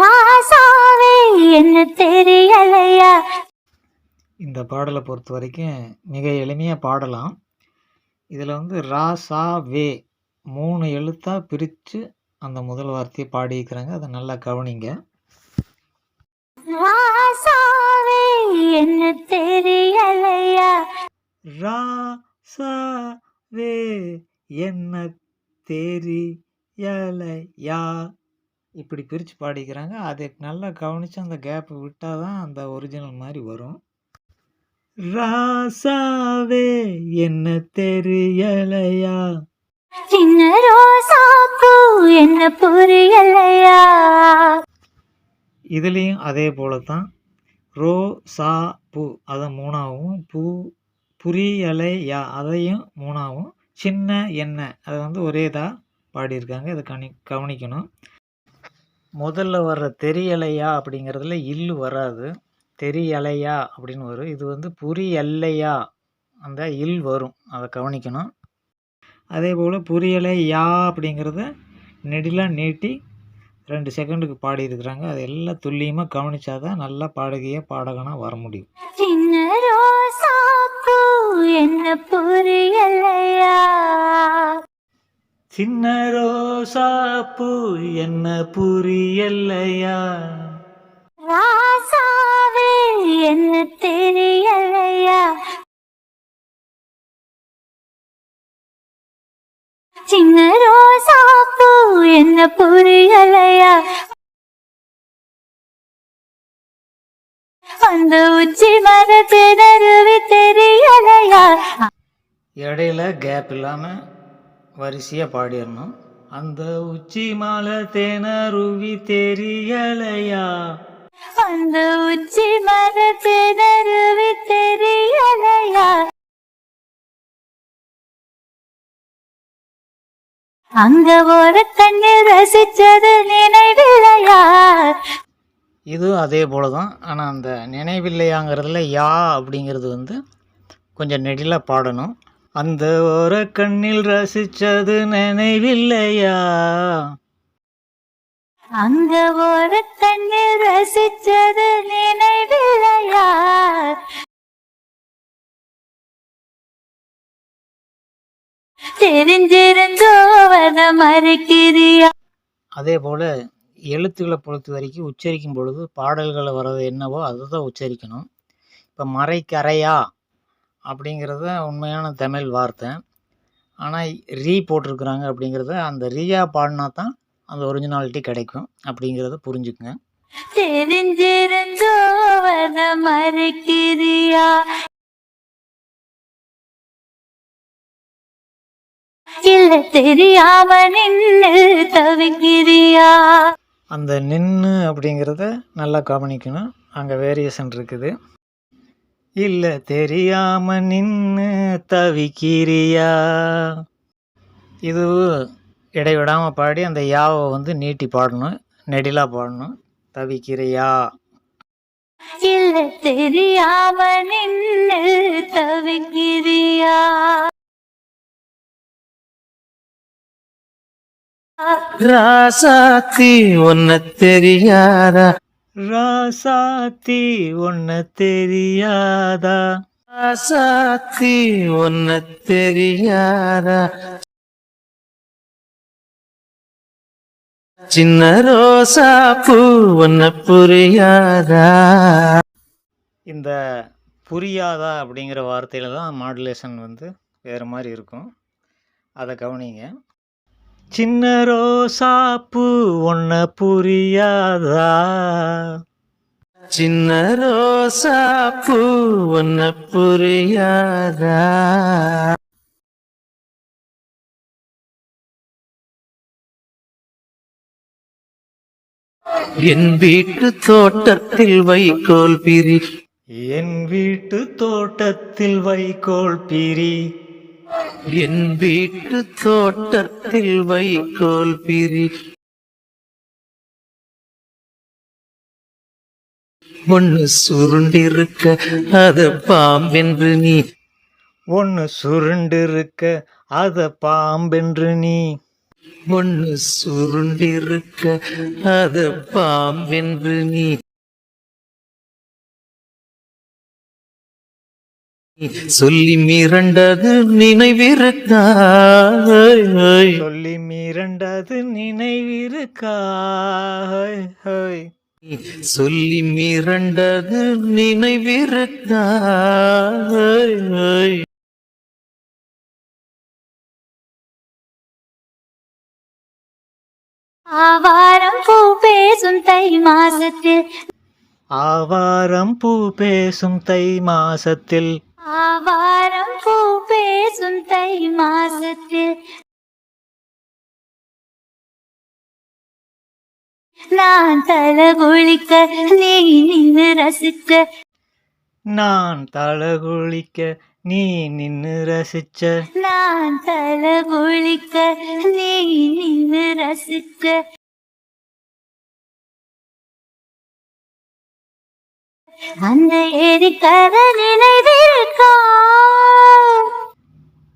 ராசாவே என்ன தெரியலையா? இந்த பாடலை பொறுத்த வரைக்கும் மிக எளிமையாக பாடலாம். இதில் வந்து ரா சா வே மூணு எழுத்தாக பிரித்து அந்த முதல் வார்த்தையை பாடியிருக்கிறாங்க. அதை நல்லா கவனிங்க. என்ன தெரியலையா? ரா சா வே என்ன தெரியலையா? இப்படி பிரித்து பாடிக்கிறாங்க. அதை நல்லா கவனித்து அந்த கேப்பை விட்டால் தான் அந்த ஒரிஜினல் மாதிரி வரும். ராசாவே என்ன தெரியலையா? சின்ன ரோசாப்பூ என்ன புரியலையா? இதுலேயும் அதே போல தான் ரோ சா பூ அதை மூணாவும் பூ புரியலையா? அதையும் மூணாவும் சின்ன எண்ணெய். அதை வந்து ஒரே தான் பாடியிருக்காங்க. இதை கணி கவனிக்கணும். முதல்ல வர்ற தெரியலையா அப்படிங்கிறதுல இல்லு வராது. தெரியலையா அப்படின்னு வரும். இது வந்து புரியலையா? அந்த இல் வரும். அதை கவனிக்கணும். அதே போல் புரியலையா அப்படிங்கிறத நெடிலாக நீட்டி ரெண்டு செகண்டுக்கு பாடியிருக்கிறாங்க. அது எல்லாம் துல்லியமாக கவனிச்சா தான் நல்லா பாடகையாக பாடகனாக வர முடியும். என்ன புரியலையா? சின்ன ரோசா பூ என்ன புரியலையா? ராசாவே என்ன தெரியலையா? சின்ன ரோசாப்பூ என்ன புரியலையா? அந்த உச்சி மரத்து நறுவி தெரியலையா? இடையில கேப் இல்லாமல் வரிசையாக பாடிடணும். அந்த உச்சி மாலை தேனருவி தெரியலையா? அந்த உச்சி மரத்து நறுவி தெரியலையா? அங்க ஒரு கண்ணு ரசிச்சது நினைவில்லையா? இதுவும் அதே போல தான் ஆனால் அந்த நினைவில்லையாங்கிறதுல யா அப்படிங்கிறது வந்து கொஞ்சம் நெடிலாக பாடணும். அந்த ஒரு கண்ணில் ரசிச்சது நினைவில்லையா? அங்க ஒரு கண்ணு ரசிச்சது நினைவில்லையா? தெரிஞ்சிருந்தோ மறுக்கிறியா? அதே போல் எழுத்துக்களை பொறுத்த வரைக்கும் உச்சரிக்கும் பொழுது பாடல்களை வர்றது என்னவோ அதை தான் உச்சரிக்கணும். இப்போ மறைக்கரையா அப்படிங்கிறது உண்மையான தமிழ் வார்த்தை. ஆனால் ரீ போட்டிருக்கிறாங்க அப்படிங்கிறத அந்த ரீயா பாடினா தான் அந்த ஒரிஜினாலிட்டி கிடைக்கும் அப்படிங்கிறத புரிஞ்சுக்குங்க. தெரிஞ்சிருந்தோ மறுக்கிறியா? இல்ல தெரியாம நின்னு தவிக்கிறியா? அந்த நின்று அப்படிங்கிறத நல்லா கவனிக்கணும். அங்கே வேரியேஷன் இருக்குது. இல்லை தெரியாம நின்று தவிக்கிறியா? இது இடைவிடாமல் பாடி அந்த யாவை வந்து நீட்டி பாடணும் நெடிலாக பாடணும். தவிக்கிறியா? இல்ல தெரியாம நின்னு தவிக்கிறியா? ராசாத்தி உன்ன தெரியாதா? ராசாத்தி ஒன்ன தெரியாதா? ராசாத்தி உன்ன தெரியாதா? சின்ன ரோசா பூ உன்ன புரியாதா? இந்த புரியாதா அப்படிங்கிற வார்த்தையில தான் மாடுலேஷன் வந்து வேறு மாதிரி இருக்கும். அதை கவனிங்க. சின்ன ரோசாப்பூ ஒன்ன புரியாதா? சின்ன ரோசா பூ உன்ன புரியாதா? என் வீட்டு தோட்டத்தில் வைக்கோல் பிரி. என் வீட்டு தோட்டத்தில் வைக்கோல் பிரி. என் வீட்டு தோட்டத்தில் வைக்கோல் பிரி. ஒண்ணு சுருண்டிருக்க அத பாம்பென்று நீ. ஒன்று சுருண்டு இருக்க அத பாம்பென்று நீ. ஒண்ணு சுருண்டிருக்க அத பாம்பென்று நீ. சொல்லி மிரண்டது நினைவிருக்கா சொல்லி மிரண்டது நினைவிருக்கா ஹோய், ஹோய். சொல்லி மிரண்டது நினைவிருக்கா ஆவாரம் பூ பேசும் தை மாசத்தில். ஆவாரம் பூ பேசும் தை மாசத்தில். ஆவாரம் பூ பேசும் தை மாசத்தில். நான் தலை குளிக்க நீ நின்று ரசிக்க. நான் தலகுளிக்க நீ நின்னு ரசிச்ச. நான் தலை குளிக்க நீ நின்று ரசிக்க. அந்த ஏரிக்கர நினைவிருக்கா?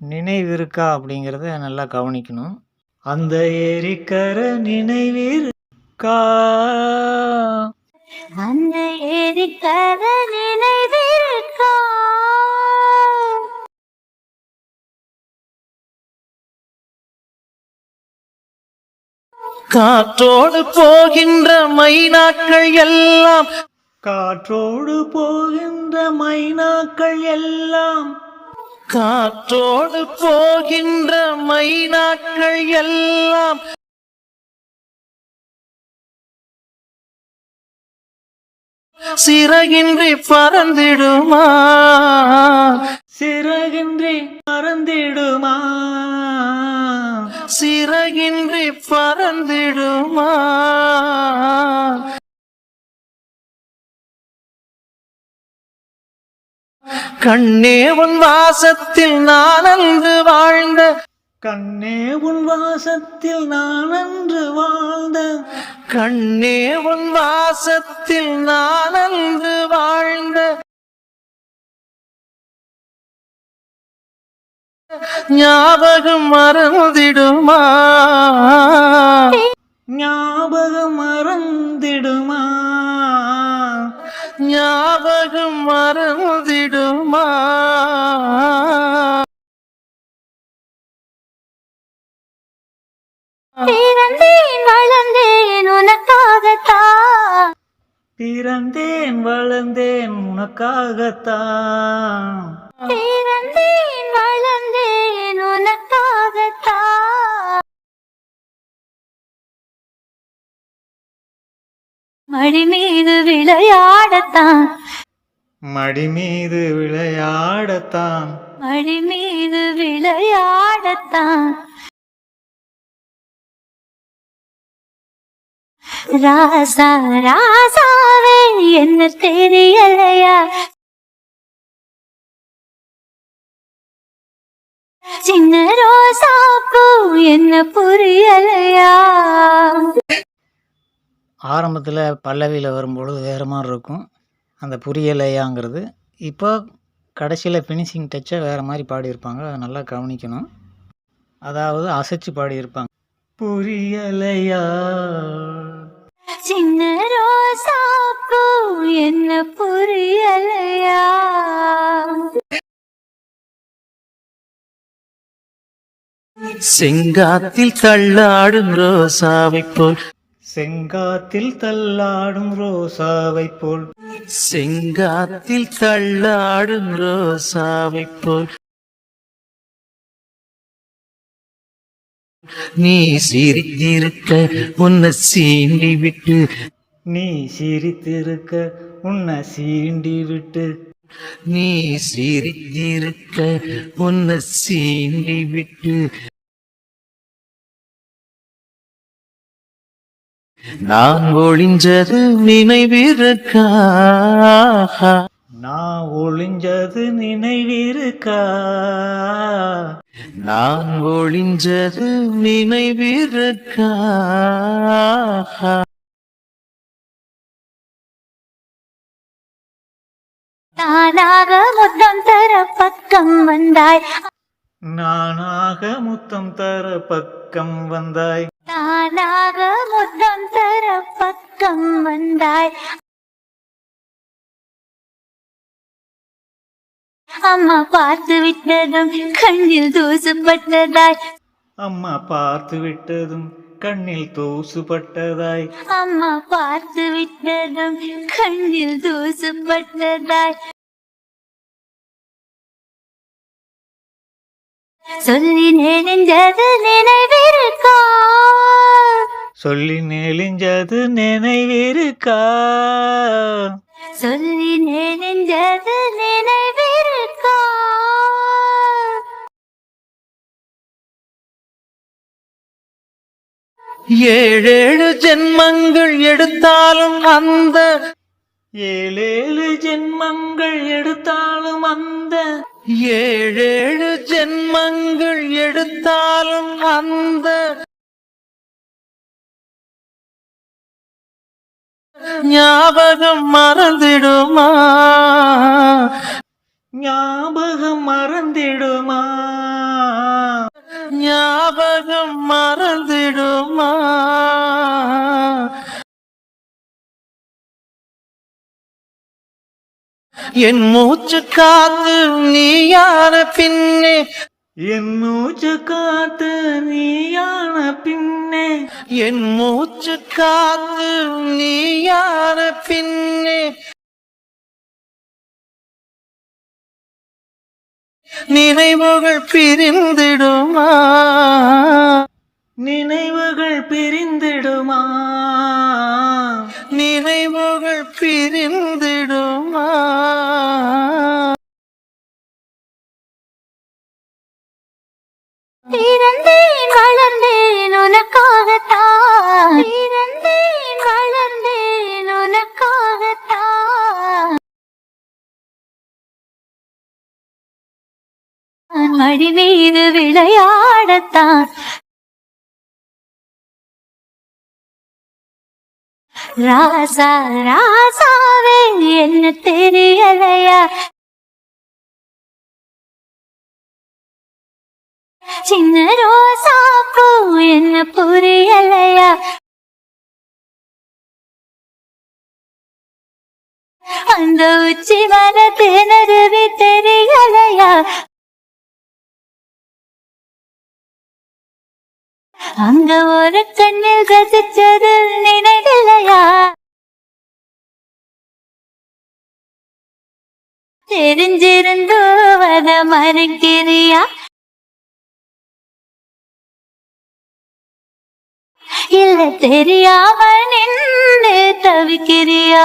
நினைவிருக்கா அப்படிங்கிறத நல்லா கவனிக்கணும். அந்த ஏரிக்கர நினைவிருக்கா? அந்த ஏரிக்கர நினைவிருக்கா? காற்றோடு போகின்ற மைனாக்கள் எல்லாம் காற்றோடு போகின்ற மைனாக்கள் எல்லாம். காற்றோடு போகின்ற மைனாக்கள் எல்லாம். சிறகின்றி பறந்திடுமா? சிறகின்றி மறந்திடுமா சிறகின்றி பறந்திடுமா? கண்ணே உன் வாசத்தில் நான் அன்று வாழ்ந்த. கண்ணே உன் வாசத்தில் நான் அன்று வாழ்ந்த. கண்ணே உன் வாசத்தில் நான் அன்று வாழ்ந்த. ஞாபகம் மறந்திடுமா? ஞாபகம் மறந்திடுமா? ஞாபகம் மறந்திடுமா? பிறந்தேன் வளர்ந்தேன் உனக்காகத்தான். பிறந்தேன் வளர்ந்தேன் உனக்காகத்தான். பிறந்தேன் வளர்ந்தேன் உனக்காகத்தான். மடி மீது விளையாடத்தான். மடி மீது விளையாடத்தான். மடி மீது விளையாடத்தான். ராசா ராசாவே என்ன தெரியலையா? சின்ன ரோசா பூ என்ன புரியலையா? ஆரம்பத்தில் பல்லவியில் வரும்பொழுது வேறு மாதிரி இருக்கும். அந்த புரியலையாங்கிறது. இப்போ கடைசியில் ஃபினிஷிங் டச்சை வேறு மாதிரி பாடியிருப்பாங்க. அதை நல்லா கவனிக்கணும். அதாவது அசைச்சு பாடியிருப்பாங்க. புரியலையா? சின்ன ரோசா பூ என்ன புரியலையா? செங்காத்தில் தள்ளாடும் ரோசாவை போல் செங்காத்தில் தள்ளாடும் ரோசாவை போல். செங்காத்தில் தள்ளாடும் ரோசாவை போல். நீ சிரித்திருக்க உன்னை சீண்டி விட்டு நீ சிரித்திருக்க உன்னை சீண்டி விட்டு நீ சிரித்திருக்க உன்னை சீண்டி விட்டு நான் ஒளிஞ்சது நினைவிருக்கா நான் ஒளிஞ்சது நினைவிருக்கா? நான் ஒளிஞ்சது நினைவிருக்கா தானாக முத்தம் தர பக்கம் வந்தாய். நானாக முத்தம் தர பக்கம் வந்தாய். தானாக முத்தம் தர பக்கம் வந்தாய். அம்மா பார்த்து விட்டதும் கண்ணில் தூசுப்பட்டதாய் அம்மா பார்த்து விட்டதும் கண்ணில் தூசுப்பட்டதாய் அம்மா பார்த்து விட்டதும் கண்ணில் தூசுப்பட்டதாய் சொல்லி நெஞ்சது நினைவிருக்கா? சொல்லி நெளிஞ்சது நினைவிருக்கா? சொல்லி நெஞ்சது நினைவிருக்கா? ஏழேழு ஜென்மங்கள் எடுத்தாலும் அந்த ஏழேழு ஜென்மங்கள் எடுத்தாலும் அந்த ஏழேழு ஜென்மங்கள் எடுத்தாலும் அந்த ஞாபகம் மறந்திடுமா? ஞாபகம் மறந்திடுமா? ஞாபகம் மறந்திடுமா என் மூச்சு காத்து நீயான பின்னே? என் மூச்சு காத்து நீயான பின்னே? என் மூச்சு காத்து நீயான பின்னே? நினைவுகள் பிரிந்திடுமா? நினைவுகள் பிரிந்திடுமா? நினைவுகள் பிரிந்திடுமா? பிறந்தேன் வளர்ந்தேன் உனக்காகத்தான். பிறந்தேன் வளர்ந்தேன் உனக்காகத்தான். மடி மீது விளையாடத்தான். ராசா ராசாவே என்ன தெரியலையா? சின்ன ரோசா பூ என்ன புரியலையா? அந்த உச்சி மர திணறுவி தெரியலையா? அங்க ஒரு கண்ணில் ரசிச்சது நினைவில்லையா? தெரிஞ்சிருந்தோ வத மறுக்கிறியா? இல்ல தெரியாம நின்று தவிக்கிறியா?